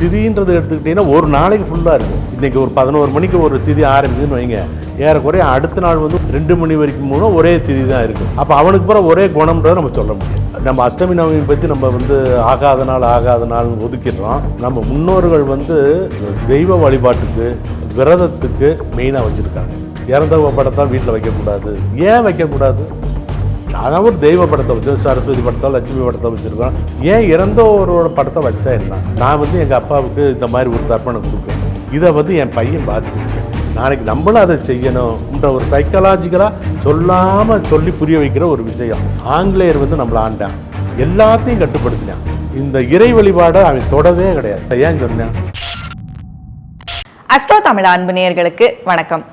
திதின்றது எடுத்துக்கிட்டிங்கன்னா ஒரு நாளைக்கு ஃபுல்லாக இருக்கும் இன்றைக்கி ஒரு பதினோரு மணிக்கு ஒரு திதி ஆரம்பிக்குதுன்னு வைங்க. ஏறக்குறைய அடுத்த நாள் வந்து ரெண்டு மணி வரைக்கும் மூலம் ஒரே திதி தான் இருக்கும் அப்போ அவனுக்கு பிறகு ஒரே குணம்ன்றதை நம்ம சொல்ல முடியும் நம்ம அஷ்டமி நவமி பற்றி நம்ம வந்து ஆகாத நாள் ஆகாத நாள் ஒதுக்கிடுறோம். நம்ம முன்னோர்கள் வந்து தெய்வ வழிபாட்டுக்கு விரதத்துக்கு மெயினாக வச்சுருக்காங்க. இறந்தவ படத்தை வீட்டில் வைக்கக்கூடாது. ஏன் வைக்கக்கூடாது? நான் ஒரு தெய்வ படத்தை வச்சு சரஸ்வதி படத்தை லட்சுமி படத்தை வச்சுருக்கோம் ஏன் இறந்தவரோட படத்தை வச்சா என்ன நான் வந்து எங்கள் அப்பாவுக்கு இந்த மாதிரி ஒரு தர்ப்பணம் கொடுப்பேன் இதை வந்து என் பையன் பார்த்துக்கிட்டேன் நாளைக்கு நம்மளும் அதை செய்யணும்ன்ற ஒரு சைக்கலாஜிக்கலாக சொல்லாமல் சொல்லி புரிய வைக்கிற ஒரு விஷயம் ஆங்கிலேயர் வந்து நம்மளை ஆண்டான் எல்லாத்தையும் கட்டுப்படுத்தினான் இந்த இறை வழிபாடை அவன் தொடவே கிடையாது ஏன் சொன்னேன் அஸ்ட்ரோ தமிழ் அன்பு நேயர்களுக்கு வணக்கம்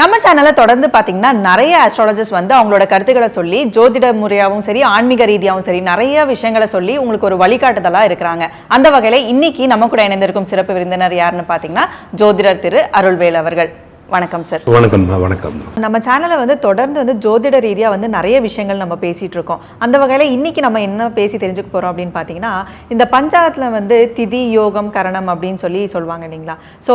நம்ம சேனலை தொடர்ந்து பார்த்தீங்கன்னா நிறைய ஆஸ்ட்ராலஜர்ஸ் வந்து அவங்களோட கருத்துக்களை சொல்லி ஜோதிட முறையாகவும் சரி ஆன்மீக ரீதியாகவும் சரி நிறைய விஷயங்களை சொல்லி உங்களுக்கு ஒரு வழிகாட்டுதலாக இருக்கிறாங்க. அந்த வகையில் இன்னைக்கு நம்ம கூட இணைந்திருக்கும் சிறப்பு விருந்தினர் யாருன்னு பார்த்தீங்கன்னா ஜோதிடர் திரு அருள்வேல் அவர்கள். வணக்கம் சார் வணக்கம் வணக்கம். நம்ம சேனலை வந்து தொடர்ந்து வந்து ஜோதிட ரீதியாக வந்து நிறைய விஷயங்கள் நம்ம பேசிகிட்டு இருக்கோம். அந்த வகையில் இன்னைக்கு நம்ம என்ன பேசி தெரிஞ்சுக்க போகிறோம் அப்படின்னு பார்த்தீங்கன்னா இந்த பஞ்சாயத்தில் வந்து திதி யோகம் கரணம் அப்படின்னு சொல்லி சொல்லுவாங்க இல்லைங்களா? ஸோ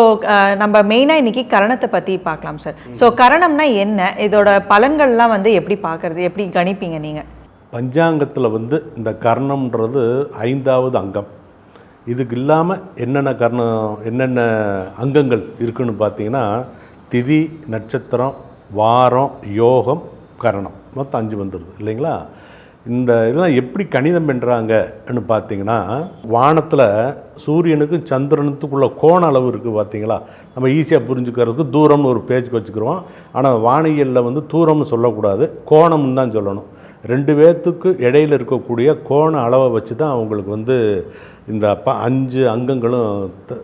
நம்ம மெயினாக இன்னைக்கு கரணத்தை பற்றி பார்க்கலாம் சார் ஸோ கரணம்னா என்ன? இதோட பலன்கள்லாம் வந்து எப்படி பார்க்கறது எப்படி கணிப்பீங்க நீங்கள் பஞ்சாங்கத்தில் வந்து இந்த கர்ணம்ன்றது ஐந்தாவது அங்கம். இதுக்கு இல்லாமல் என்னென்ன கர்ணம் என்னென்ன அங்கங்கள் இருக்குன்னு பார்த்தீங்கன்னா திதி நட்சத்திரம் வாரம் யோகம் கரணம். மொத்தம் அஞ்சு வந்துடுது இல்லைங்களா? இந்த இதெல்லாம் எப்படி கணிதம் பண்ணுறாங்கன்னு பார்த்தீங்கன்னா வானத்தில் சூரியனுக்கும் சந்திரனுக்குள்ள கோண அளவு இருக்குது பார்த்தீங்களா? நம்ம ஈஸியாக புரிஞ்சுக்கிறதுக்கு தூரம்னு ஒரு பேச்சுக்கு வச்சுக்கிறோம் ஆனால் வானியலில் வந்து தூரம்னு சொல்லக்கூடாது கோணம்னு தான் சொல்லணும். ரெண்டு பேர்த்துக்கு இடையில இருக்கக்கூடிய கோண அளவை வச்சு தான் அவங்களுக்கு வந்து இந்த ப அஞ்சு அங்கங்களும் த-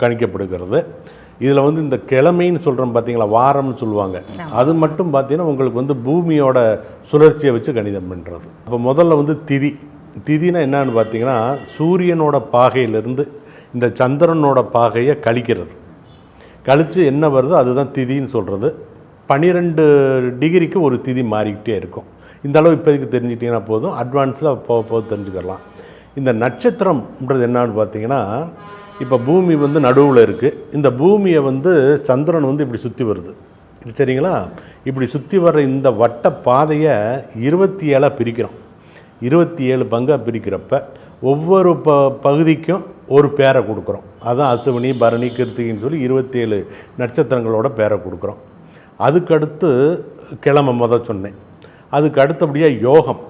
கணிக்கப்படுகிறது. இதில் வந்து இந்த கிழமைன்னு சொல்கிறோம் பார்த்தீங்களா வாரம்னு சொல்லுவாங்க. அது மட்டும் பார்த்தீங்கன்னா உங்களுக்கு வந்து பூமியோட சுழற்சியை வச்சு கணிதம் பண்ணுறது அப்போ முதல்ல வந்து திதி. திதினா என்னன்னு பார்த்தீங்கன்னா சூரியனோட பாகையிலிருந்து இந்த சந்திரனோட பாகையை கழிக்கிறது. கழித்து என்ன வருதோ அதுதான் திதின்னு சொல்கிறது பன்னிரெண்டு டிகிரிக்கு ஒரு திதி மாறிக்கிட்டே இருக்கும். இந்த அளவு இப்போதைக்கு தெரிஞ்சுக்கிட்டீங்கன்னா போதும். அட்வான்ஸில் போக போக தெரிஞ்சுக்கலாம் இந்த நட்சத்திரம்ன்றது என்னன்னு பார்த்தீங்கன்னா இப்போ பூமி வந்து நடுவில் இருக்குது இந்த பூமியை வந்து சந்திரன் வந்து இப்படி சுற்றி வருது. சரிங்களா? இப்படி சுற்றி வர்ற இந்த வட்ட பாதையை இருபத்தி ஏழாக பிரிக்கிறோம். இருபத்தி ஏழு பங்காக பிரிக்கிறப்ப ஒவ்வொரு ப பகுதிக்கும் ஒரு பேரை கொடுக்குறோம். அதுதான் அசுவினி பரணி கிருத்திகின்னு சொல்லி இருபத்தேழு நட்சத்திரங்களோட பேரை கொடுக்குறோம். அதுக்கடுத்து கிழமை முத சொன்னேன். அதுக்கு அடுத்தபடியாக யோகம்.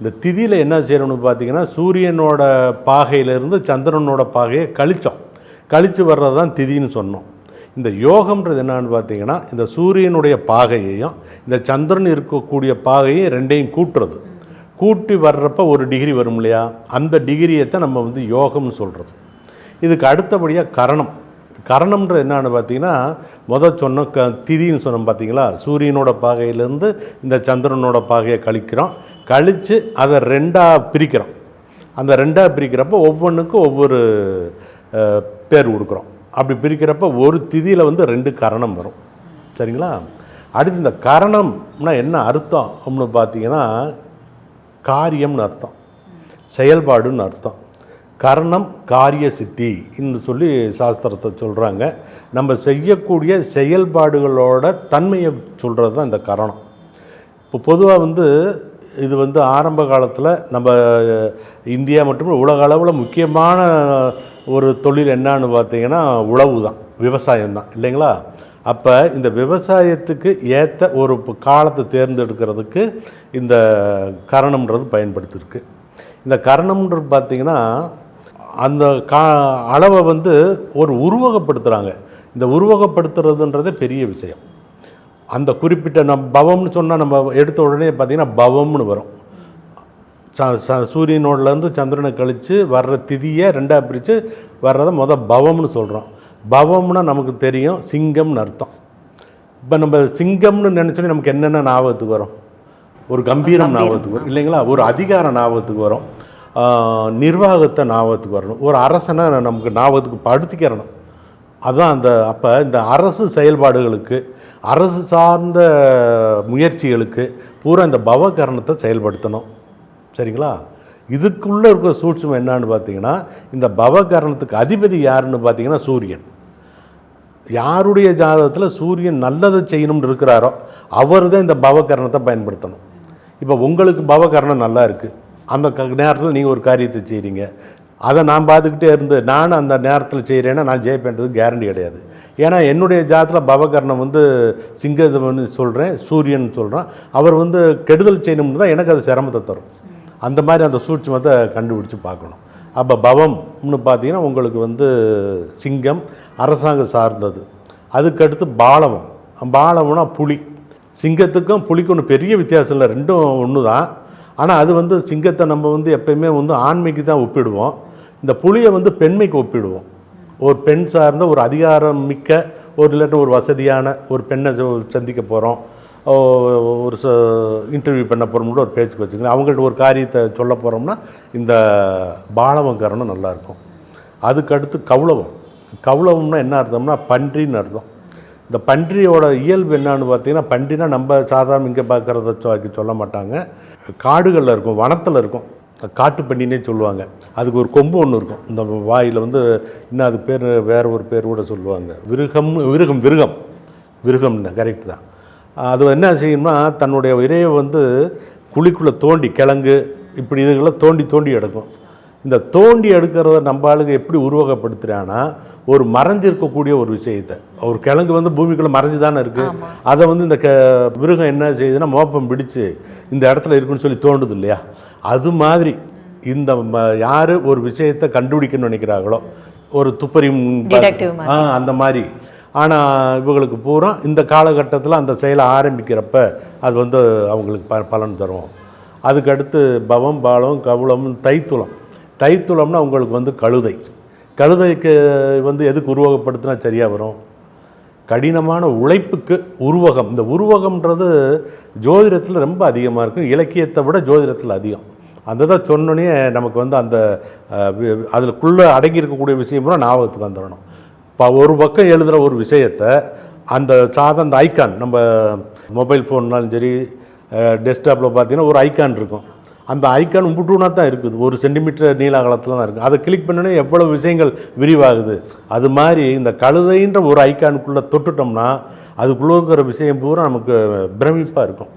இந்த திதியில் என்ன செய்யணும்னு பார்த்தீங்கன்னா சூரியனோட பாகையிலிருந்து சந்திரனோட பாகையை கழிச்சோம். கழித்து வர்றது தான் திதின்னு சொன்னோம். இந்த யோகம்ன்றது என்னன்னு பார்த்தீங்கன்னா இந்த சூரியனுடைய பாகையையும் இந்த சந்திரன் இருக்கக்கூடிய பாகையும் ரெண்டையும் கூட்டுறது. கூட்டி வர்றப்ப ஒரு டிகிரி வரும் இல்லையா? அந்த டிகிரியை தான் நம்ம வந்து யோகம்னு சொல்கிறது இதுக்கு அடுத்தபடியாக கரணம். கரணம்ன்றது என்னன்னு பார்த்தீங்கன்னா முதல் சொன்ன க திதின்னு சொன்னோம் பார்த்தீங்களா? சூரியனோட பாகையிலேருந்து இந்த சந்திரனோட பாகையை கழிக்கிறோம். கழித்து அதை ரெண்டாக பிரிக்கிறோம். அந்த ரெண்டாக பிரிக்கிறப்ப ஒவ்வொன்றுக்கும் ஒவ்வொரு பேர் கொடுக்குறோம் அப்படி பிரிக்கிறப்ப ஒரு திதியில் வந்து ரெண்டு கரணம் வரும். சரிங்களா? அடுத்து இந்த கரணம்னா என்ன அர்த்தம்? அப்படின்னு பார்த்தீங்கன்னா காரியம்னு அர்த்தம். செயல்பாடுன்னு அர்த்தம். கரணம் காரிய சித்தி என்று சொல்லி சாஸ்திரத்தை சொல்கிறாங்க நம்ம செய்யக்கூடிய செயல்பாடுகளோட தன்மையை சொல்கிறது தான் இந்த கரணம். இப்போ பொதுவாக வந்து இது வந்து ஆரம்ப காலத்தில் நம்ம இந்தியா மட்டும் உலக அளவில் முக்கியமான ஒரு தொழில் என்னன்னு பார்த்தீங்கன்னா உழவு தான் விவசாயம் தான் இல்லைங்களா? அப்போ இந்த விவசாயத்துக்கு ஏற்ற ஒரு காலத்தை தேர்ந்தெடுக்கிறதுக்கு இந்த கரணம்ன்றது பயன்படுத்தியிருக்கு இந்த கரணம்ன்றது பார்த்தீங்கன்னா அந்த கா அளவை வந்து ஒரு உருவகப்படுத்துகிறாங்க இந்த உருவகப்படுத்துறதுன்றதே பெரிய விஷயம். அந்த குறிப்பிட்ட நம் பவம்னு சொன்னால் நம்ம எடுத்த உடனே பார்த்திங்கன்னா பவம்னு வரும். ச ச சூரியனோடலேருந்து சந்திரனை கழித்து வர்ற திதியை ரெண்டாக பிரித்து வர்றதை முத பவம்னு சொல்கிறோம் பவம்னா நமக்கு தெரியும் சிங்கம்னு அர்த்தம். இப்போ நம்ம சிங்கம்னு நினச்சோன்னே நமக்கு என்னென்ன ஞாபகத்துக்கு வரும்? ஒரு கம்பீரம் ஞாபகத்துக்கு வரும். இல்லைங்களா? ஒரு அதிகாரம் ஞாபகத்துக்கு வரும். நிர்வாகத்தை ஞாபகத்துக்கு வரணும். ஒரு அரசனை நமக்கு ஞாபகத்துக்கு படுத்திக்கிறணும். அதுதான் அந்த அப்போ இந்த அரசு செயல்பாடுகளுக்கு அரசு சார்ந்த முயற்சிகளுக்கு பூரா இந்த பவகரணத்தை செயல்படுத்தணும். சரிங்களா? இதுக்குள்ளே இருக்கிற சூட்சம் என்னான்னு பார்த்தீங்கன்னா இந்த பவகரணத்துக்கு அதிபதி யாருன்னு பார்த்தீங்கன்னா சூரியன். யாருடைய ஜாதகத்தில் சூரியன் நல்லதை செய்யணும்னு இருக்கிறாரோ அவர் தான் இந்த பவகரணத்தை பயன்படுத்தணும். இப்போ உங்களுக்கு பவகரணம் நல்லா இருக்குது அந்த க நேரத்தில் நீங்கள் ஒரு காரியத்தை செய்கிறீங்க அதை நான் பார்த்துக்கிட்டே இருந்து நான் அந்த நேரத்தில் செய்கிறேன்னா நான் ஜெயிப்பேன்றது கேரண்டி கிடையாது. ஏன்னா என்னுடைய ஜாதத்தில் பவகர்ணம் வந்து சிங்கதவன் சொல்கிறேன் சூரியன் சொல்கிறான் அவர் வந்து கெடுதல் செய்யணும்னு தான் எனக்கு அது சிரமத்தை தரும். அந்த மாதிரி அந்த சூட்சமத்தை கண்டுபிடிச்சு பார்க்கணும். அப்போ பவம்னு பார்த்தீங்கன்னா உங்களுக்கு வந்து சிங்கம் அரசாங்கம் சார்ந்தது. அதுக்கடுத்து பாலவம். பாலவம்னா புலி. சிங்கத்துக்கும் புலிக்கும் ஒன்று பெரிய வித்தியாசம் இல்லை. ரெண்டும் ஒன்று தான் ஆனால் அது வந்து சிங்கத்தை நம்ம வந்து எப்பயுமே வந்து ஆண்மைக்கு தான் ஒப்பிடுவோம். இந்த புலியை வந்து பெண்மைக்கு ஒப்பிடுவோம். ஒரு பெண் சார்ந்த ஒரு அதிகாரம் மிக்க ஒரு இல்லாட்டி ஒரு வசதியான ஒரு பெண்ணை சந்திக்க போகிறோம் ஒரு ச இன்டர்வியூ பண்ண போகிறோம்னு ஒரு பேச்சுக்கு வச்சுக்கலாம் அவங்கள்ட்ட ஒரு காரியத்தை சொல்ல போகிறோம்னா இந்த பாலவங்கரணம் நல்லாயிருக்கும் அதுக்கடுத்து கவுளவம் கவுளவம்னா என்ன அர்த்தம்னா பன்றின்னு அர்த்தம். இந்த பன்றியோட இயல்பு என்னன்னு பார்த்தீங்கன்னா பன்றினா நம்ம சாதாரண இங்கே பார்க்குறத சொல்ல மாட்டாங்க. காடுகளில் இருக்கும் வனத்தில் இருக்கும். காட்டு பன்னினே சொல்லுவாங்க. அதுக்கு ஒரு கொம்பு ஒன்று இருக்கும். இந்த வாயில் வந்து இன்னும் அது பேர் வேறு ஒரு பேர் கூட சொல்லுவாங்க. விருகம் விருகம் விருகம். விருகம் தான் கரெக்ட் தான். அது என்ன செய்யணும்னா தன்னுடைய இறையை வந்து குழிக்குள்ளே தோண்டி கிழங்கு இப்படி இதுகளை தோண்டி தோண்டி எடுக்கும். இந்த தோண்டி எடுக்கிறத நம்ம ஆளுங்க எப்படி உருவகப்படுத்துகிறான்னா ஒரு மறைஞ்சிருக்கக்கூடிய ஒரு விஷயத்தை. ஒரு கிழங்கு வந்து பூமிக்குள்ளே மறைஞ்சு தானே இருக்குது அதை வந்து இந்த க மிருகம் என்ன செய்யுதுன்னா மோப்பம் பிடிச்சு இந்த இடத்துல இருக்குன்னு சொல்லி தோண்டுது இல்லையா? அது மாதிரி இந்த யாரு ஒரு விஷயத்தை கண்டுபிடிக்கணும்னு நினைக்கிறாங்களோ ஒரு துப்பறியும். ஆ அந்த மாதிரி. ஆனால் இவங்களுக்கு பூரா இந்த காலகட்டத்தில் அந்த செயலை ஆரம்பிக்கிறப்ப அது வந்து அவங்களுக்கு ப பலன் தரும். அதுக்கடுத்து பவம் பாலம் கவுளம் தைத்துளம். தைத்துளம்னா உங்களுக்கு வந்து கழுதை. கழுதைக்கு வந்து எதுக்கு உருவகப்படுத்தினா சரியாக வரும்? கடினமான உழைப்புக்கு உருவகம். இந்த உருவகம்ன்றது ஜோதிடத்தில் ரொம்ப அதிகமாக இருக்கும். இலக்கியத்தை விட ஜோதிடத்தில் அதிகம். அந்த தான் சொன்னோன்னே நமக்கு வந்து அந்த அதுக்குள்ளே அடங்கி இருக்கக்கூடிய விஷயம் ஞாபகத்துக்கு வந்துடணும் இப்போ ஒரு பக்கம் எழுதுகிற ஒரு விஷயத்தை அந்த சாதம் அந்த ஐக்கான் நம்ம மொபைல் ஃபோன்னாலும் சரி டெஸ்க்டாப்பில் பார்த்தீங்கன்னா ஒரு ஐக்கான் இருக்கும். அந்த ஐக்கான் உம்புட்டுனா தான் இருக்குது. ஒரு சென்டிமீட்டர் நீள அகலத்தில் தான் இருக்குது அதை கிளிக் பண்ணோன்னே எவ்வளோ விஷயங்கள் விரிவாகுது. அது மாதிரி இந்த கழுதைன்ற ஒரு ஐக்கானுக்குள்ளே தொட்டுட்டோம்னா அதுக்குள்ளே இருக்கிற விஷயம் பூரா நமக்கு பிரமிப்பாக இருக்கும்.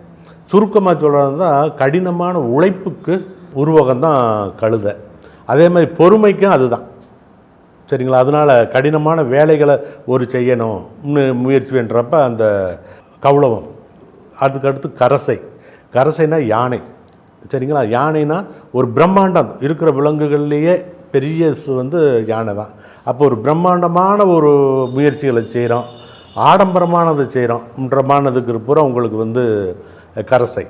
சுருக்கமாக சொல்கிறது தான் கடினமான உழைப்புக்கு உருவகம் தான் கழுதை. அதே மாதிரி பொறுமைக்கும் அதுதான். சரிங்களா? அதனால் கடினமான வேலைகளை ஒரு செய்யணும்னு முயற்சி பண்ணுறப்ப அந்த கவுளவம் அதுக்கடுத்து கரசை. கரசைனா யானை. சரிங்களா? யானைனா ஒரு பிரம்மாண்டம். இருக்கிற விலங்குகள்லேயே பெரிய வந்து யானை தான். அப்போ ஒரு பிரம்மாண்டமான ஒரு முயற்சிகளை செய்கிறோம் ஆடம்பரமானதை செய்கிறோம்ன்றமானதுக்கு பூரா உங்களுக்கு வந்து கரசை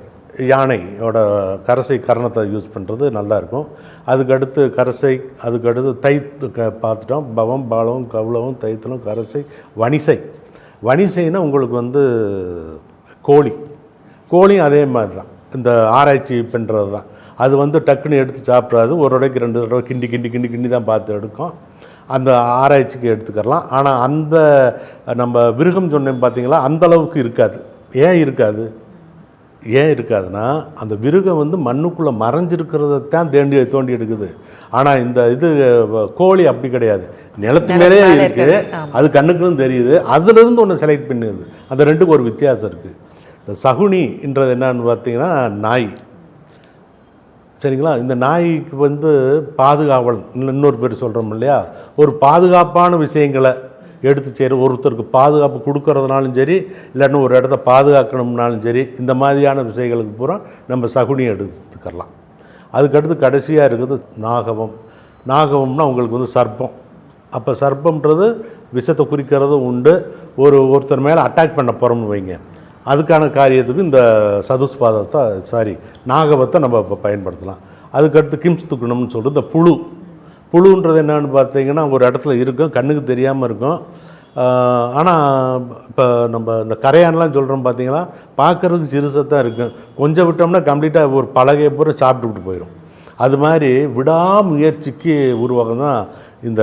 யானையோட கரசை கரணத்தை யூஸ் பண்ணுறது நல்லாயிருக்கும் அதுக்கடுத்து கரசை அதுக்கடுத்து தைத்து க பார்த்துட்டோம். பவம் பாலம் கவுளவும் தைத்தலம் கரசை வணிசை. வணிசைனா உங்களுக்கு வந்து கோழி கோழியும் அதே மாதிரி தான். இந்த ஆராய்ச்சி பண்ணுறது தான். அது வந்து டக்குன்னு எடுத்து சாப்பிடாது ஒரு தடவைக்கு ரெண்டு தடவை கிண்டி கிண்டி கிண்டி கிண்டி தான் பார்த்து எடுக்கும். அந்த ஆராய்ச்சிக்கு எடுத்துக்கலாம் ஆனால் அந்த நம்ம விருகம் சொன்னேன் பார்த்தீங்களா அந்த அளவுக்கு இருக்காது. ஏன் இருக்காது? ஏன் இருக்காதுன்னா அந்த விருகம் வந்து மண்ணுக்குள்ளே மறைஞ்சிருக்கிறத தான் தேண்டி தோண்டி எடுக்குது. ஆனால் இந்த இது கோழி அப்படி கிடையாது. நிலத்து மேலே மேலே இருக்குது. அது கண்ணுக்குன்னு தெரியுது. அதுலேருந்து ஒன்று செலக்ட் பண்ணுது அந்த ரெண்டுக்கும் ஒரு வித்தியாசம் இருக்குது இந்த சகுனின்றது என்னன்னு பார்த்தீங்கன்னா நாய். சரிங்களா? இந்த நாய்க்கு வந்து பாதுகாவல் இன்னொரு பேர் சொல்கிறோம் இல்லையா? ஒரு பாதுகாப்பான விஷயங்களை எடுத்து செய்கிற ஒருத்தருக்கு பாதுகாப்பு கொடுக்கறதுனாலும் சரி இல்லைன்னா ஒரு இடத்த பாதுகாக்கணும்னாலும் சரி இந்த மாதிரியான விஷயங்களுக்கு பூரா நம்ம சகுனி எடுத்துக்கலாம் அதுக்கடுத்து கடைசியாக இருக்குது நாகவம். நாகவம்னா உங்களுக்கு வந்து சர்ப்பம். அப்போ சர்ப்பம்ன்றது விஷத்தை குறிக்கிறதும் உண்டு. ஒரு ஒருத்தர் மேலே அட்டாக் பண்ண போகிறோம்னு வைங்க. அதுக்கான காரியத்துக்கு இந்த சதுஸ்பாதத்தை சாரி நாகவத்தை நம்ம இப்போ பயன்படுத்தலாம். அதுக்கடுத்து கிம்ஸ் துக்குணம்னு சொல்கிறது இந்த புழு. புழுன்றது என்னன்னு பார்த்தீங்கன்னா ஒரு இடத்துல இருக்கும் கண்ணுக்கு தெரியாமல் இருக்கும். ஆனால் இப்போ நம்ம இந்த கரையான்லாம் சொல்கிறோம் பார்த்தீங்கன்னா பார்க்குறதுக்கு சிறுசாக தான் இருக்கும். கொஞ்சம் விட்டோம்னா கம்ப்ளீட்டாக ஒரு பலகையை பூரா சாப்பிட்டுவிட்டு போயிடும் அது மாதிரி விடாமுயற்சிக்கு உருவாகம் தான் இந்த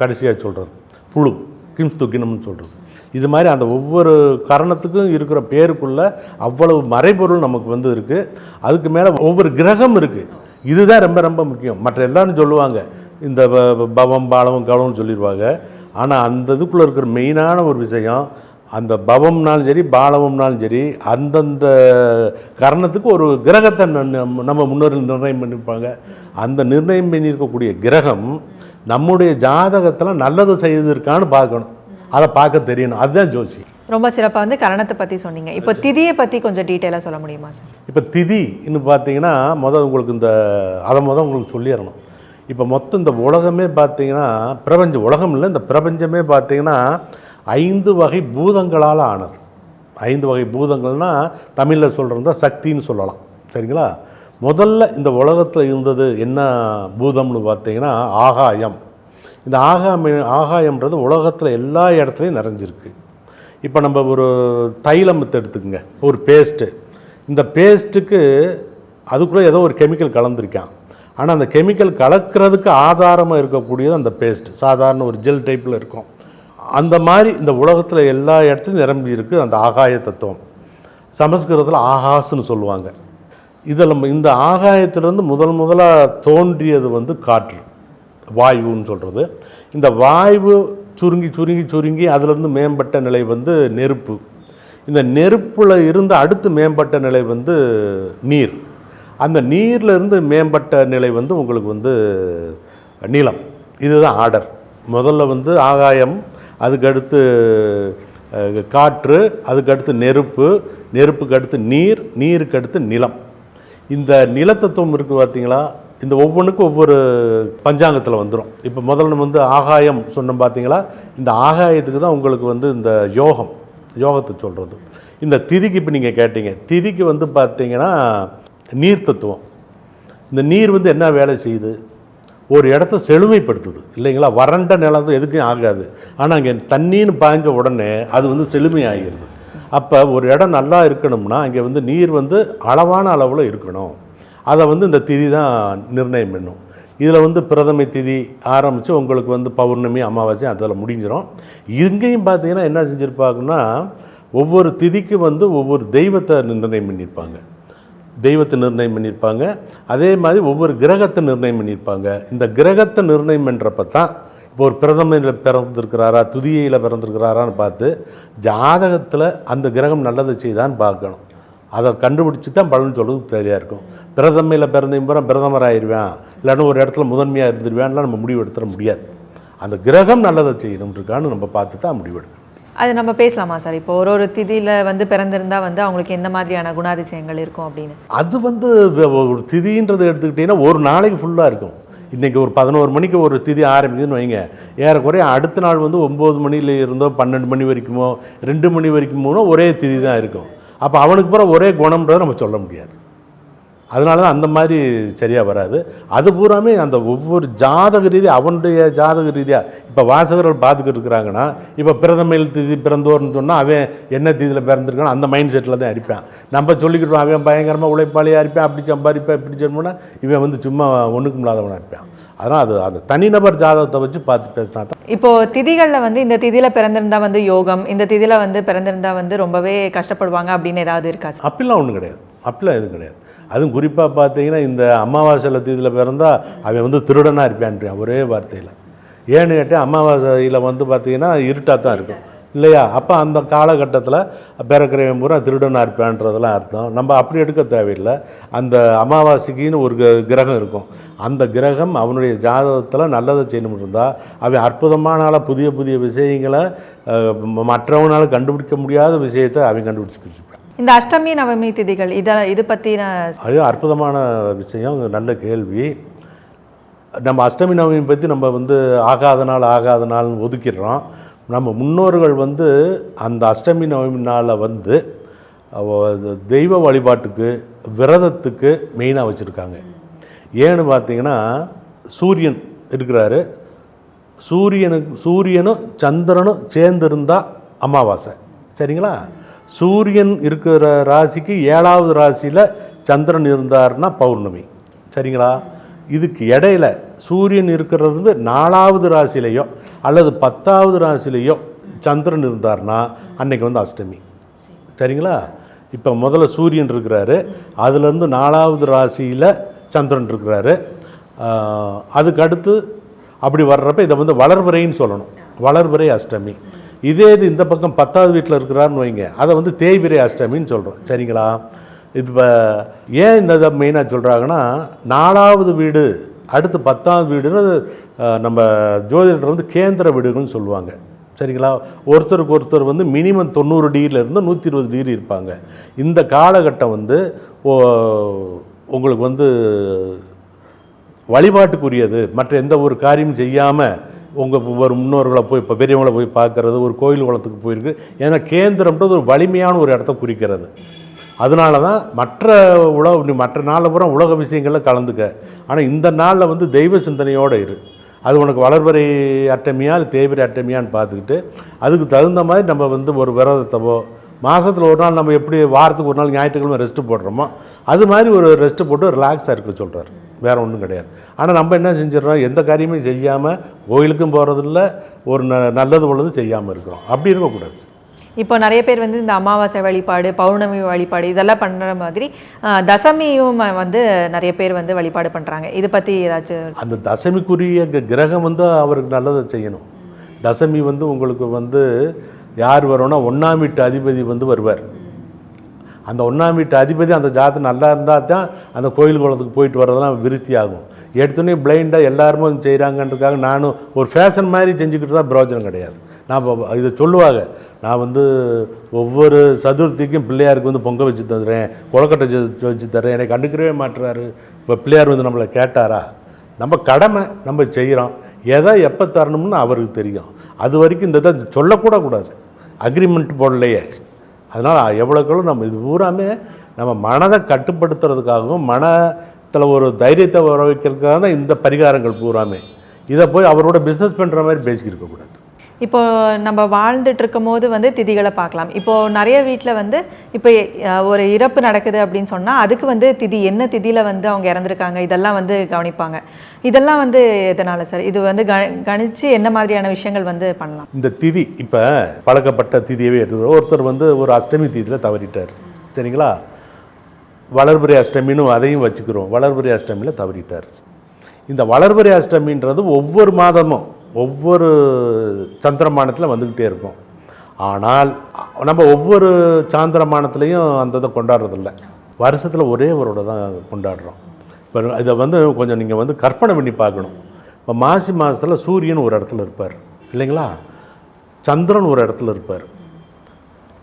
கடைசியாக சொல்கிறது புழு கிம்ஸ் துக்கினம்னு சொல்கிறது இது மாதிரி அந்த ஒவ்வொரு காரணத்துக்கும் இருக்கிற பேருக்குள்ள அவ்வளவு மறைபொருள் நமக்கு வந்து இருக்குது அதுக்கு மேலே ஒவ்வொரு கிரகம் இருக்குது இதுதான் ரொம்ப ரொம்ப முக்கியம். மற்ற எல்லாரும் சொல்லுவாங்க. இந்த ப- பவம் பாலவம் கவலம் சொல்லிடுவாங்க ஆனால் அந்த இதுக்குள்ளே இருக்கிற மெயினான ஒரு விஷயம் அந்த பவம்னாலும் சரி பாலவம்னாலும் சரி அந்தந்த கரணத்துக்கு ஒரு கிரகத்தை நம்ம- நம்ம முன்னோர்கள் நிர்ணயம் பண்ணியிருப்பாங்க அந்த நிர்ணயம் பண்ணியிருக்கக்கூடிய கிரகம் நம்முடைய ஜாதகத்தில் நல்லது செய்திருக்கான்னு பார்க்கணும். அதை பார்க்க தெரியணும். அதுதான் ஜோசி ரொம்ப சிறப்பாக வந்து கரணத்தை பற்றி சொன்னீங்க. இப்போ திதியை பற்றி கொஞ்சம் டீட்டெயிலாக சொல்ல முடியுமா சார் இப்போ திதி இன்னும் பார்த்தீங்கன்னா முதல் உங்களுக்கு இந்த அதை முதல் உங்களுக்கு சொல்லிடணும். இப்போ மொத்தம் இந்த உலகமே பார்த்தீங்கன்னா பிரபஞ்சம் உலகம் இல்லை இந்த பிரபஞ்சமே பார்த்தீங்கன்னா ஐந்து வகை பூதங்களால் ஆனது. ஐந்து வகை பூதங்கள்னா தமிழில் சொல்கிறதா சக்தின்னு சொல்லலாம். சரிங்களா? முதல்ல இந்த உலகத்தில் இருந்தது என்ன பூதம்னு பார்த்தீங்கன்னா ஆகாயம். இந்த ஆகாம ஆகாயம்ன்றது உலகத்தில் எல்லா இடத்துலையும் நிறைஞ்சிருக்கு. இப்போ நம்ம ஒரு தைலம் எடுத்துக்கோங்க ஒரு பேஸ்ட்டு இந்த பேஸ்ட்டுக்கு அதுக்குள்ளே ஏதோ ஒரு கெமிக்கல் கலந்துருக்கான். ஆனால் அந்த கெமிக்கல் கலக்கிறதுக்கு ஆதாரமாக இருக்கக்கூடியது அந்த பேஸ்ட் சாதாரண ஒரு ஜெல் டைப்பில் இருக்கும். அந்த மாதிரி இந்த உலகத்தில் எல்லா இடத்துலையும் நிரம்பி இருக்குது அந்த ஆகாய தத்துவம். சமஸ்கிருதத்தில் ஆகாஸ்னு சொல்லுவாங்க. இதில் நம்ம இந்த ஆகாயத்திலேருந்து முதல் முதலாக தோன்றியது வந்து காற்று. வாயுன்னு சொல்கிறது இந்த வாயு சுருங்கி சுருங்கி சுருங்கி அதிலிருந்து மேம்பட்ட நிலை வந்து நெருப்பு. இந்த நெருப்பில் இருந்து அடுத்து மேம்பட்ட நிலை வந்து நீர். அந்த நீர்ல இருந்து மேம்பட்ட நிலை வந்து உங்களுக்கு வந்து நிலம் இதுதான் ஆர்டர். முதல்ல வந்து ஆகாயம் அதுக்கடுத்து காற்று அதுக்கடுத்து நெருப்பு நெருப்புக்கு அடுத்து நீர் நீருக்கு அடுத்து நிலம். இந்த நிலத்தத்துவம் இருக்குது பார்த்தீங்களா இந்த ஒவ்வொன்றுக்கும் ஒவ்வொரு பஞ்சாங்கத்தில் வந்துடும் இப்போ முதல்ல நம்ம வந்து ஆகாயம் சொன்னோம் பார்த்தீங்களா இந்த ஆகாயத்துக்கு தான் உங்களுக்கு வந்து இந்த யோகம் யோகத்தை சொல்கிறது இந்த திதிக்கு இப்போ நீங்கள் கேட்டீங்க. திதிக்கு வந்து பார்த்தீங்கன்னா நீர் தத்துவம். இந்த நீர் வந்து என்ன வேலை செய்யுது? ஒரு இடத்த செழுமைப்படுத்துது. இல்லைங்களா? வறண்ட நிலம் எதுக்கும் ஆகாது. ஆனால் அங்கே தண்ணின்னு பாய்ஞ்ச உடனே அது வந்து செழுமை ஆகிடுது அப்போ ஒரு இடம் நல்லா இருக்கணும்னா அங்கே வந்து நீர் வந்து அளவான அளவில் இருக்கணும். அதை வந்து இந்த திதி தான் நிர்ணயம் பண்ணும். இதில் வந்து பிரதமை திதி ஆரம்பித்து உங்களுக்கு வந்து பௌர்ணமி அமாவாசை அதில் முடிஞ்சிடும் இங்கேயும் பார்த்தீங்கன்னா என்ன செஞ்சுருப்பாங்கன்னா ஒவ்வொரு திதிக்கு வந்து ஒவ்வொரு தெய்வத்தை நிர்ணயம் பண்ணியிருப்பாங்க. தெய்வத்தை நிர்ணயம் பண்ணியிருப்பாங்க. அதே மாதிரி ஒவ்வொரு கிரகத்தை நிர்ணயம் பண்ணியிருப்பாங்க. இந்த கிரகத்தை நிர்ணயம் பண்ணுறப்ப தான் இப்போ ஒரு பிரதமையில் பிறந்திருக்கிறாரா துதியையில் பிறந்திருக்கிறாரான்னு பார்த்து ஜாதகத்தில் அந்த கிரகம் நல்லது செய்தான்னு பார்க்கணும். அதை கண்டுபிடிச்சி தான் பலன் சொல்கிறது சரியாக இருக்கும் பிரதமையில் பிறந்தையும் பூரா பிரதமர் ஆயிடுவேன் இல்லைன்னா ஒரு இடத்துல முதன்மையாக இருந்துருவேன்லாம் நம்ம முடிவு எடுத்துட முடியாது. அந்த கிரகம் நல்லதை செய்யணும்ன்றிருக்கான்னு நம்ம பார்த்து தான் முடிவெடுக்கணும். அது நம்ம பேசலாமா சார்? இப்போ ஒரு ஒரு திதியில் வந்து பிறந்திருந்தா வந்து அவங்களுக்கு எந்த மாதிரியான குணாதிசயங்கள் இருக்கும் அப்படின்னு? அது வந்து ஒரு திதின்றது எடுத்துக்கிட்டிங்கன்னா ஒரு நாளைக்கு ஃபுல்லாக இருக்கும். இன்றைக்கி ஒரு பதினோரு மணிக்கு ஒரு திதி ஆரம்பிக்குதுன்னு வைங்க. ஏறக்குறைய அடுத்த நாள் வந்து ஒம்பது மணியில் இருந்தோ பன்னெண்டு மணி வரைக்குமோ ரெண்டு மணி வரைக்குமோ ஒரே திதி தான் இருக்கும். அப்போ அவனுக்கு பிறகு ஒரே குணம்ன்றதை நம்ம சொல்ல முடியாது. அதனால தான் அந்த மாதிரி சரியாக வராது. அது பூராமே அந்த ஒவ்வொரு ஜாதக ரீதியாக அவனுடைய ஜாதக ரீதியாக இப்போ வாசகர்கள் பார்த்துக்கிட்டு இருக்கிறாங்கன்னா இப்போ பிரதமையில் திதி பிறந்தோர்னு சொன்னால் அவன் என்ன தீதியில் பிறந்திருக்கானோ அந்த மைண்ட் செட்டில் தான் அரிப்பான் நம்ம சொல்லிக்கிட்டோம் அவன் பயங்கரமாக உழைப்பாளியாக இருப்பான் அப்படி சம்பாதிப்பான் இப்படி சொன்னோம்னா இவன் வந்து சும்மா ஒன்றுக்கும் இல்லாதவனாக இருப்பான். அதனால் அது அந்த தனிநபர் ஜாதகத்தை வச்சு பார்த்து பேசினா தான். இப்போ திதிகளில் வந்து இந்த திதியில் பிறந்திருந்தா வந்து யோகம் இந்த திதியில் வந்து பிறந்திருந்தா வந்து ரொம்பவே கஷ்டப்படுவாங்க அப்படின்னு ஏதாவது இருக்கா சார்? அப்படிலாம் ஒன்றும் கிடையாது. அப்படிலாம் எதுவும் கிடையாது. அதுவும் குறிப்பாக பார்த்தீங்கன்னா இந்த அமாவாசையில் தீதியில் பிறந்தா அவன் வந்து திருடனாக இருப்பான் ஒரே வார்த்தையில். ஏன்னு கேட்டால் அமாவாசையில் வந்து பார்த்தீங்கன்னா இருட்டாக தான் இருக்கும். இல்லையா? அப்போ அந்த காலகட்டத்தில் பிறக்கிறவன் பூரா திருடனாக இருப்பான்றதெல்லாம் அர்த்தம். நம்ம அப்படி எடுக்க தேவையில்லை. அந்த அமாவாசைக்குன்னு ஒரு கிர- கிரகம் இருக்கும். அந்த கிரகம் அவனுடைய ஜாதகத்தில் நல்லதை செய்யணும் இருந்தால் அவன் அற்புதமான ஆளா புதிய புதிய விஷயங்களை அஹ், ம- மற்றவங்களால கண்டுபிடிக்க முடியாத விஷயத்தை அவன் கண்டுபிடிச்சு வச்சுப்பான் இந்த அஷ்டமி நவமி திதிகள் இதை இது பற்றின அது அற்புதமான விஷயம் நல்ல கேள்வி. நம்ம அஷ்டமி நவமி பற்றி நம்ம வந்து ஆகாத நாள் ஆகாத நாள்னு ஒதுக்கிடுறோம். நம்ம முன்னோர்கள் வந்து அந்த அஷ்டமி நவமி வந்து தெய்வ வழிபாட்டுக்கு விரதத்துக்கு மெயினாக வச்சுருக்காங்க. ஏன்னு பார்த்தீங்கன்னா சூரியன் இருக்கிறாரு. சூரியனுக்கு சூரியனும் சந்திரனும் சேர்ந்திருந்தால் அமாவாசை. சரிங்களா? சூரியன் இருக்கிற ராசிக்கு ஏழாவது ராசியில் சந்திரன் இருந்தாருன்னா பௌர்ணமி. சரிங்களா? இதுக்கு இடையில சூரியன் இருக்கிறது வந்து நாலாவது ராசிலேயோ அல்லது பத்தாவது ராசிலேயோ சந்திரன் இருந்தார்னா அன்னைக்கு வந்து அஷ்டமி. சரிங்களா? இப்போ முதல்ல சூரியன் இருக்கிறாரு. அதுலேருந்து நாலாவது ராசியில் சந்திரன் இருக்கிறாரு. அதுக்கு அடுத்து அப்படி வர்றப்ப இதை வந்து வளர்பிறைன்னு சொல்லணும். வளர்பிறை அஷ்டமி. இதே இது இந்த பக்கம் பத்தாவது வீட்டில் இருக்கிறாருன்னு வைங்க. அதை வந்து தேய்பிறை அஷ்டமின்னு சொல்கிறோம் சரிங்களா? இப்போ ஏன் இந்த இதை மெயினாக சொல்கிறாங்கன்னா நாலாவது வீடு அடுத்து பத்தாவது வீடுன்னு நம்ம ஜோதிடத்தில் வந்து கேந்திர வீடுகள்னு சொல்லுவாங்க. சரிங்களா? ஒருத்தருக்கு ஒருத்தர் வந்து மினிமம் தொண்ணூறு டிகிரிலேருந்து நூற்றி இருபது டிகிரி இருப்பாங்க. இந்த காலகட்டம் வந்து ஓ- உங்களுக்கு வந்து வழிபாட்டுக்குரியது. மற்ற எந்த ஒரு காரியமும் செய்யாமல் உங்கள் ஒரு முன்னோர்களை போய் இப்போ பெரியவங்களை போய் பார்க்கறது ஒரு கோயில் குளத்துக்கு போயிருக்கு. ஏன்னா கேந்திரம்ன்றது ஒரு வலிமையான ஒரு இடத்த குறிக்கிறது. அதனால தான் மற்ற உலக மற்ற நாளில் பூரா உலக விஷயங்களில் கலந்துக்க. ஆனால் இந்த நாளில் வந்து தெய்வ சிந்தனையோடு இரு. அது உனக்கு வளர்பறை அட்டமியா இல்லை தேய்பிரை அட்டமியான்னு பார்த்துக்கிட்டு அதுக்கு தகுந்த மாதிரி நம்ம வந்து ஒரு விரதத்தவோ மாதத்தில் ஒரு நாள் நம்ம எப்படி வாரத்துக்கு ஒரு நாள் ஞாயிற்றுக்கிழமை ரெஸ்ட்டு போடுறோமோ அது மாதிரி ஒரு ரெஸ்ட்டு போட்டு ரிலாக்ஸாக இருக்க சொல்கிறார் வேறு ஒன்றும் கிடையாது. ஆனால் நம்ம என்ன செஞ்சிடறோம்? எந்த காரியமும் செய்யாமல் கோயிலுக்கும் போகிறதில்ல ஒரு ந நல்லது உள்ளது செய்யாமல் இருக்கிறோம். அப்படி இருக்கக்கூடாது. இப்போ நிறைய பேர் வந்து இந்த அமாவாசை வழிபாடு பௌர்ணமி வழிபாடு இதெல்லாம் பண்ணுற மாதிரி தசமியும் வந்து நிறைய பேர் வந்து வழிபாடு பண்ணுறாங்க இதை பற்றி ஏதாச்சும் அந்த தசமிக்குரிய கிரகம் வந்து அவருக்கு நல்லதை செய்யணும். தசமி வந்து உங்களுக்கு வந்து யார் வரும்னா ஒன்றாம் வீட்டு அதிபதி வந்து வருவார். அந்த ஒன்றாம் வீட்டு அதிபதி அந்த ஜாதகம் நல்லா இருந்தால் தான் அந்த கோயில் குளத்துக்கு போயிட்டு வர்றதெல்லாம் விருத்தி ஆகும். எடுத்தோடனே பிளைண்டாக எல்லாருமே செய்கிறாங்கன்றதுக்காக நானும் ஒரு ஃபேஷன் மாதிரி செஞ்சுக்கிட்டு தான் பிரயோஜனம் கிடையாது. நான் இதை சொல்லுவாங்க. நான் வந்து ஒவ்வொரு சதுர்த்திக்கும் பிள்ளையாருக்கு வந்து பொங்கல் வச்சு தந்துடுறேன் கொழக்கட்டை வச்சு வச்சு தர்றேன். என்னை கண்டுக்கிறவே மாட்டுறாரு இப்போ பிள்ளையார் வந்து நம்மளை கேட்டாரா? நம்ம கடமை நம்ம செய்கிறோம் எதை எப்போ தரணும்னு அவருக்கு தெரியும். அது வரைக்கும் இந்த இதை சொல்லக்கூட கூடாது அக்ரிமெண்ட் போடலையே. அதனால் எவ்வளோக்களும் நம்ம இது பூராமே நம்ம மனதை கட்டுப்படுத்துறதுக்காகவும் மனத்தில் ஒரு தைரியத்தை வர வைக்கிறதுக்காக தான் இந்த பரிகாரங்கள் பூராமே. இதை போய் அவரோட பிஸ்னஸ் பண்ணுற மாதிரி பேசிக்கிருக்கக்கூடாது இப்போது இப்போ நம்ம வாழ்ந்துட்டு இருக்கும் போது வந்து திதிகளை பார்க்கலாம். இப்போ நிறைய வீட்டில் வந்து இப்போ ஒரு இறப்பு நடக்குது அப்படின்னு சொன்னால் அதுக்கு வந்து திதி என்ன திதியில் வந்து அவங்க இறந்துருக்காங்க? இதெல்லாம் வந்து கவனிப்பாங்க. இதெல்லாம் வந்து எதனால சார்? இது வந்து க கணிச்சு என்ன மாதிரியான விஷயங்கள் வந்து பண்ணலாம்? இந்த திதி இப்போ பழக்கப்பட்ட திதியவே எடுத்துக்கிறோம் ஒருத்தர் வந்து ஒரு அஷ்டமி திதியில் தவறிட்டார். சரிங்களா? வளர்புரி அஷ்டமின்னு அதையும் வச்சுக்கிறோம். வளர்புரி அஷ்டமியில் தவறிட்டார். இந்த வளர்புரி அஷ்டமின்றது ஒவ்வொரு மாதமும் ஒவ்வொரு சந்திரமானத்தில் வந்துக்கிட்டே இருக்கும். ஆனால் நம்ம ஒவ்வொரு சாந்திரமானத்துலேயும் அந்த இதை கொண்டாடுறதில்ல. வருஷத்தில் ஒரே ஒரு தான் கொண்டாடுறோம். இப்போ இதை வந்து கொஞ்சம் நீங்கள் வந்து கற்பனை பண்ணி பார்க்கணும். இப்போ மாசி மாதத்தில் சூரியன் ஒரு இடத்துல இருப்பார். இல்லைங்களா? சந்திரன் ஒரு இடத்துல இருப்பார்.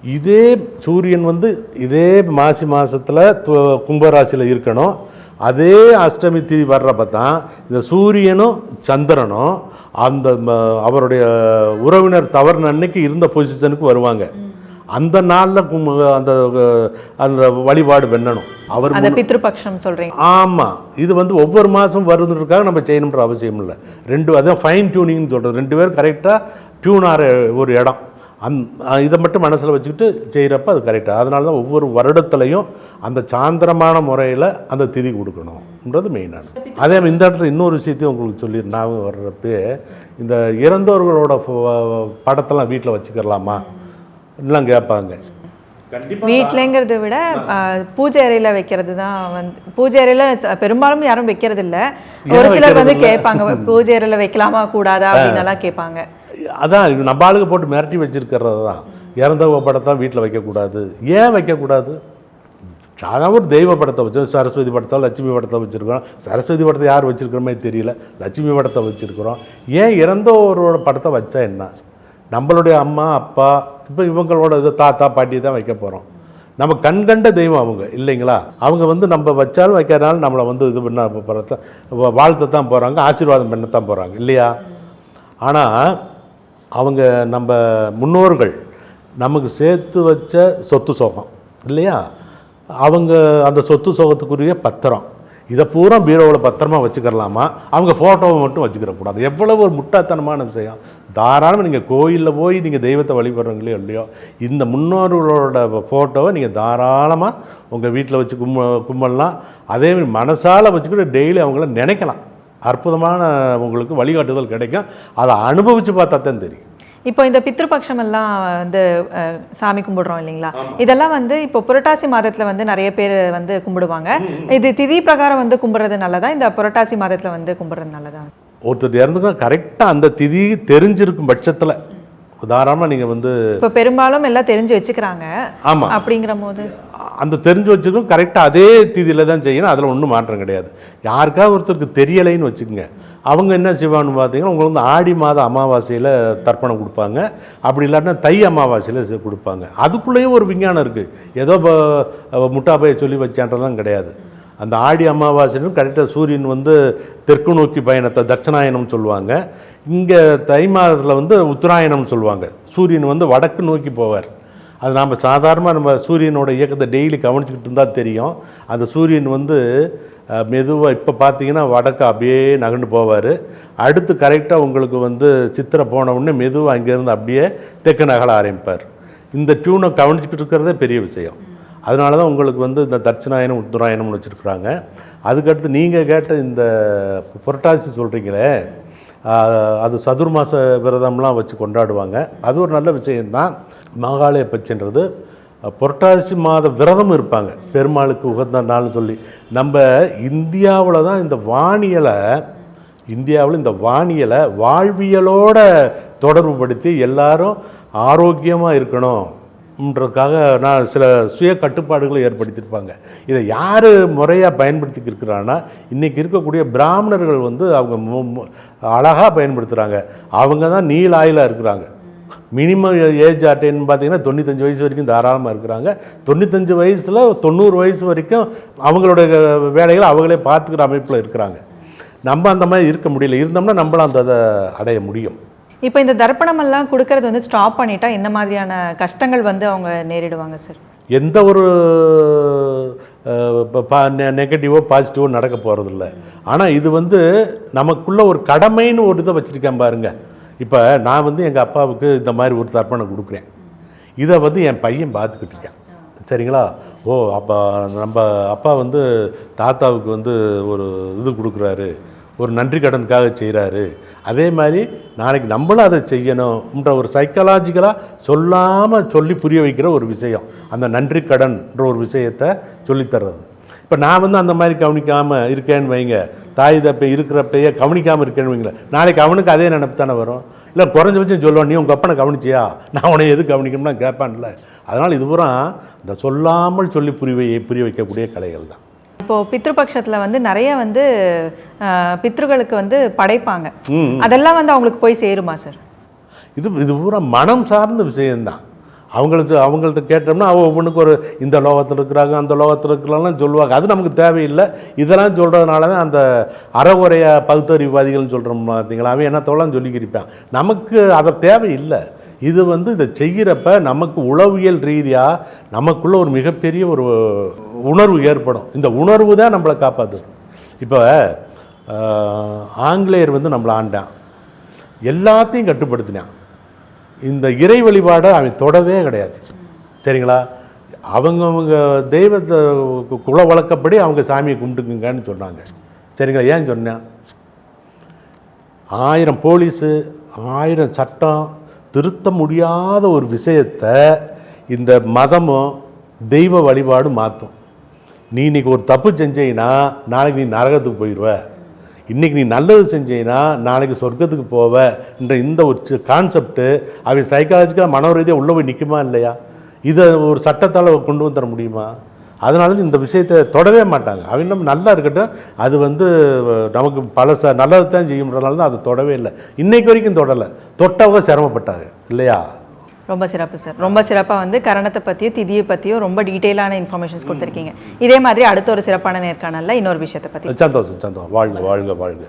இதே சூரியன் வந்து இதே மாசி மாதத்தில் கும்பராசியில் இருக்கணும். அதே அஷ்டமி திதி வர்றப்ப தான் இந்த சூரியனும் சந்திரனும் அந்த அவருடைய உறவினர் தவறுன அன்னைக்கு இருந்த பொசிஷனுக்கு வருவாங்க. அந்த நாளில் அந்த அந்த வழிபாடு வெண்ணணும் அவர் அந்த பித்ருபக்ஷம் சொல்றீங்க. ஆமாம் இது வந்து ஒவ்வொரு மாதம் வருதுன்றதுக்காக நம்ம செய்யணுன்ற அவசியம் இல்லை ரெண்டு அதான் ஃபைன் டியூனிங்னு சொல்கிறது ரெண்டு பேரும் கரெக்டாக டியூன் ஆகிற ஒரு இடம். அந் இதை மட்டும் மனசில் வச்சுக்கிட்டு செய்கிறப்ப அது கரெக்டாக அதனால தான் ஒவ்வொரு வருடத்துலையும் அந்த சாந்திரமான முறையில் அந்த திதி கொடுக்கணுன்றது மெயினான அதே மாதிரி இந்த இடத்துல இன்னொரு விஷயத்தையும் உங்களுக்கு சொல்லி ஞாபகம் வர்றப்பே இந்த இறந்தவர்களோட ஃபோ- படத்தெல்லாம் வீட்டில் வச்சுக்கிறலாமா? எல்லாம் கேட்பாங்க. கண்டிப்பாக வீட்லங்கிறத விட பூஜை அறையில வைக்கிறது தான் வந்து பூஜை அறையில ச- பெரும்பாலும் யாரும் வைக்கிறது இல்ல ஒரு சிலர் வந்து கேட்பாங்க பூஜை அறையில வைக்கலாமா கூடாதா அப்படின்னு எல்லாம் கேட்பாங்க. அதான் நம்ம ஆளுக்கு போட்டு மிரட்டி வச்சிருக்கிறது தான். இறந்தவங்க படத்தை வீட்டில் வைக்கக்கூடாது. ஏன் வைக்கக்கூடாது? சாதாரண ஒரு தெய்வ படத்தை வச்சோம் சரஸ்வதி படத்தை லட்சுமி படத்தை வச்சுருக்கிறோம். சரஸ்வதி படத்தை யார் வச்சுருக்கிறோமே தெரியல. லட்சுமி படத்தை வச்சுருக்கிறோம். ஏன் இறந்தவரோட படத்தை வச்சா என்ன? நம்மளுடைய அம்மா அப்பா இப்போ இவங்களோட இது தாத்தா பாட்டி தான் வைக்க போகிறோம் நம்ம கண்கண்ட தெய்வம் அவங்க இல்லைங்களா? அவங்க வந்து நம்ம வச்சாலும் வைக்கிறனால நம்மளை வந்து இது பண்ண போகிறத வாழ்த்த தான் போகிறாங்க ஆசீர்வாதம் பண்ணத்தான் போகிறாங்க இல்லையா? ஆனால் அவங்க நம்ம முன்னோர்கள் நமக்கு சேர்த்து வச்ச சொத்து சோகம் இல்லையா? அவங்க அந்த சொத்து சோகத்துக்குரிய பத்திரம். இதை பூரா பீரோவில் பத்திரமா வச்சுக்கிறலாமா? அவங்க ஃபோட்டோவை மட்டும் வச்சுக்கிறக்கூடாது. எவ்வளவு ஒரு முட்டாத்தனமான விஷயம். தாராளமாக நீங்கள் கோயிலில் போய் நீங்கள் தெய்வத்தை வழிபடுறீங்களோ இல்லையோ இந்த முன்னோர்களோட ஃபோட்டோவை நீங்கள் தாராளமாக உங்கள் வீட்டில் வச்சு கும்ப கும்பலாம் அதே மாதிரி மனசால் வச்சுக்கிட்டு டெய்லி அவங்கள நினைக்கலாம். அற்புதமான உங்களுக்கு வழிகாட்டுதல் கிடைக்கும். அதை அனுபவித்து பார்த்தா தான் தெரியும். இப்போ இந்த பித்ருபக்ஷம் எல்லாம் வந்து சாமி கும்பிடுறோம் இல்லைங்களா? இதெல்லாம் வந்து இப்போ புரட்டாசி மாதத்துல வந்து நிறைய பேர் வந்து கும்பிடுவாங்க. இது திதி பிரகாரம் வந்து கும்பிடுறது நல்லதா? இந்த புரட்டாசி மாதத்துல வந்து கும்பிடுறது நல்லதா? ஒருத்தர் இறந்துக்கணும் கரெக்டாக அந்த திதி தெரிஞ்சிருக்கும் பட்சத்தில் உதாரணமாக நீங்கள் வந்து இப்போ பெரும்பாலும் எல்லாம் தெரிஞ்சு வச்சுக்கிறாங்க. ஆமாம் அப்படிங்கிற போது அந்த தெரிஞ்சு வச்சுக்கணும் கரெக்டாக அதே திதியில் தான் செய்யணும். அதில் ஒன்றும் மாற்றம் கிடையாது. யாருக்காவது ஒருத்தருக்கு தெரியலைன்னு வச்சுக்கோங்க. அவங்க என்ன செய்வான்னு பார்த்தீங்கன்னா உங்களுக்கு வந்து ஆடி மாத அமாவாசையில் தர்ப்பணம் கொடுப்பாங்க. அப்படி இல்லாட்டினா தை அமாவாசையில் கொடுப்பாங்க. அதுக்குள்ளேயும் ஒரு விஞ்ஞானம் இருக்குது ஏதோ முட்டாப்பையை சொல்லி வச்சான்றதெல்லாம் கிடையாது. அந்த ஆடி அமாவாசையிலும் கரெக்டாக சூரியன் வந்து தெற்கு நோக்கி பயணத்தை தட்சணாயனம் சொல்லுவாங்க. இங்கே தை மாதத்தில் வந்து உத்தராயணம் சொல்லுவாங்க. சூரியன் வந்து வடக்கு நோக்கி போவார். அது நாம் சாதாரணமாக நம்ம சூரியனோட இயக்கத்தை டெய்லி கவனிச்சுக்கிட்டு இருந்தால் தெரியும். அந்த சூரியன் வந்து மெதுவாக இப்போ பார்த்தீங்கன்னா வடக்கு அப்படியே நகர்ந்து போவார். அடுத்து கரெக்டாக உங்களுக்கு வந்து சித்திரை போன உடனே மெதுவாக அங்கேருந்து அப்படியே தெற்கு நகல ஆரம்பிப்பார். இந்த டியூனை கவனிச்சுக்கிட்டு இருக்கிறதே பெரிய விஷயம். அதனால தான் உங்களுக்கு வந்து இந்த தட்சிணாயனம் உத்தராயணம்னு வச்சுருக்குறாங்க. அதுக்கடுத்து நீங்கள் கேட்ட இந்த புரட்டாசி சொல்கிறீங்களே அது சதுர்மாச விரதம்லாம் வச்சு கொண்டாடுவாங்க. அது ஒரு நல்ல விஷயம்தான். மகாலய பட்சன்றது புரட்டாசி மாத விரதம் இருப்பாங்க. பெருமாளுக்கு உகந்த நாள்னு சொல்லி. நம்ம இந்தியாவில் தான் இந்த வானியலை இந்தியாவில் இந்த வானியலை வாழ்வியலோட தொடர்புபடுத்தி எல்லாரும் ஆரோக்கியமாக இருக்கணும். ன்றதுக்காக நான் சில சுய கட்டுப்பாடுகளை ஏற்படுத்தியிருப்பாங்க. இதை யார் முறையாக பயன்படுத்திக்கிருக்கிறான்னா இன்றைக்கி இருக்கக்கூடிய பிராமணர்கள் வந்து அவங்க அழகாக பயன்படுத்துகிறாங்க அவங்க தான் நீல் ஆயிலாக இருக்கிறாங்க. மினிமம் ஏஜ் அட்டைன்னு பார்த்தீங்கன்னா தொண்ணூத்தஞ்சு வயசு வரைக்கும் தாராளமாக இருக்கிறாங்க. தொண்ணூத்தஞ்சு வயசில் தொண்ணூறு வயசு வரைக்கும் அவங்களுடைய வேலைகளை அவங்களே பார்த்துக்கிற அமைப்பில் இருக்கிறாங்க. நம்ம அந்த மாதிரி இருக்க முடியல. இருந்தோம்னா நம்மளும் அந்த அதை அடைய முடியும். இப்போ இந்த தர்ப்பணமெல்லாம் கொடுக்கறது வந்து ஸ்டாப் பண்ணிட்டா என்ன மாதிரியான கஷ்டங்கள் வந்து அவங்க நேரிடுவாங்க சார் எந்த ஒரு நெகட்டிவோ பாசிட்டிவோ நடக்க போகிறதில்ல ஆனால் இது வந்து நமக்குள்ள ஒரு கடமைன்னு ஒரு இதை வச்சுருக்கேன் பாருங்க. இப்போ நான் வந்து எங்கள் அப்பாவுக்கு இந்த மாதிரி ஒரு தர்ப்பணம் கொடுக்குறேன். இதை வந்து என் பையன் பார்த்துக்கிட்டு இருக்கேன். சரிங்களா? ஓ அப்பா நம்ம அப்பா வந்து தாத்தாவுக்கு வந்து ஒரு இது கொடுக்குறாரு. ஒரு நன்றி கடனுக்காக செய்கிறாரு அதே மாதிரி நாளைக்கு நம்மளும் அதை செய்யணும்ன்ற ஒரு சைக்கலாஜிக்கலாக சொல்லாமல் சொல்லி புரிய வைக்கிற ஒரு விஷயம். அந்த நன்றி கடன்ற ஒரு விஷயத்தை சொல்லித்தர்றது. இப்போ நான் வந்து அந்த மாதிரி கவனிக்காமல் இருக்கேன்னு வைங்க. தாய் தப்பை இருக்கிறப்பையே கவனிக்காமல் இருக்கேன்னு வைங்களேன் நாளைக்கு அவனுக்கு அதே நினப்பு தானே வரும். இல்லை குறைஞ்சபட்சம் சொல்லுவான் நீ உங்கள் அப்பனை கவனிச்சியா? நான் உன்னை எது கவனிக்கணும்னா கேட்பான்ல. அதனால் இது பூரா இந்த சொல்லாமல் சொல்லி புரிய புரிய வைக்கக்கூடிய கலைகள் தான். இப்போ பித்ருபக்ஷத்துல வந்து நிறைய வந்து பித்ருகளுக்கு வந்து படைப்பாங்க. அதெல்லாம் வந்து அவங்களுக்கு போய் சேருமா சார்? இது இது பூரா மனம் சார்ந்த விஷயம்தான். அவங்களுக்கு அவங்கள்ட்ட கேட்டோம்னா அவ ஒவ்வொன்றுக்கு ஒரு இந்த லோகத்தில் இருக்கிறாங்க அந்த லோகத்தில் இருக்கிறாங்கலாம் சொல்லுவாங்க. அது நமக்கு தேவையில்லை. இதெல்லாம் சொல்கிறதுனால தான் அந்த அறகுறைய பகுத்தறிவாதிகள்னு சொல்கிறோம் பார்த்தீங்களா அவன் என்ன தோலாம் சொல்லிக்கிருப்பான். நமக்கு அதை தேவையில்லை. இது வந்து இதை செய்கிறப்ப நமக்கு உளவியல் ரீதியாக நமக்குள்ள ஒரு மிகப்பெரிய ஒரு உணர்வு ஏற்படும். இந்த உணர்வு தான் நம்மளை காப்பாற்றுது இப்போ ஆங்கிலேயர் வந்து நம்மளை ஆண்டான். எல்லாத்தையும் கட்டுப்படுத்தினான். இந்த இறை வழிபாடை அவன் தொடவே கிடையாது. சரிங்களா? அவங்கவுங்க தெய்வத்தை குல வழக்கப்படி அவங்க சாமியை கும்பிட்டுக்குங்கன்னு சொன்னாங்க. சரிங்களா? ஏன் சொன்னேன்? ஆயிரம் போலீஸு ஆயிரம் சட்டம் திருத்த முடியாத ஒரு விஷயத்தை இந்த மதமும் தெய்வ வழிபாடும் மாற்றும் நீ இன்னைக்கு ஒரு தப்பு செஞ்சீங்கன்னா நாளைக்கு நீ நரகத்துக்கு போயிடுவ இன்றைக்கி நீ நல்லது செஞ்சீங்கன்னா நாளைக்கு சொர்க்கத்துக்கு போவ என்ற இந்த ஒரு கான்செப்ட்டு அவன் சைக்காலஜிக்கலாக மனோரீதியாக உள்ளே போய் நிற்குமா இல்லையா? இதை ஒரு சட்டத்தால் கொண்டு வந்துட முடியுமா? அதனால இந்த விஷயத்தை தொடவே மாட்டாங்க. அவங்க நம்ம நல்லா இருக்கட்டும். அது வந்து நமக்கு பல ச நல்லது தான் செய்யும்ன்றதுனால தான் அது தொடவே இல்லை. இன்னைக்கு வரைக்கும் தொடலை. தொட்டவங்க சிரமப்பட்டாங்க. இல்லையா? ரொம்ப சிறப்பு சார். ரொம்ப சிறப்பாக வந்து கரணத்தை பற்றியும் திதியை பற்றியும் ரொம்ப டீட்டெயிலான இன்ஃபர்மேஷன்ஸ் கொடுத்துருக்கீங்க. இதே மாதிரி அடுத்த ஒரு சிறப்பான நேர்காணலில் இன்னொரு விஷயத்தை பற்றி சந்தோஷம் சந்தோஷம். வாழ்க வாழ்க வாழ்க.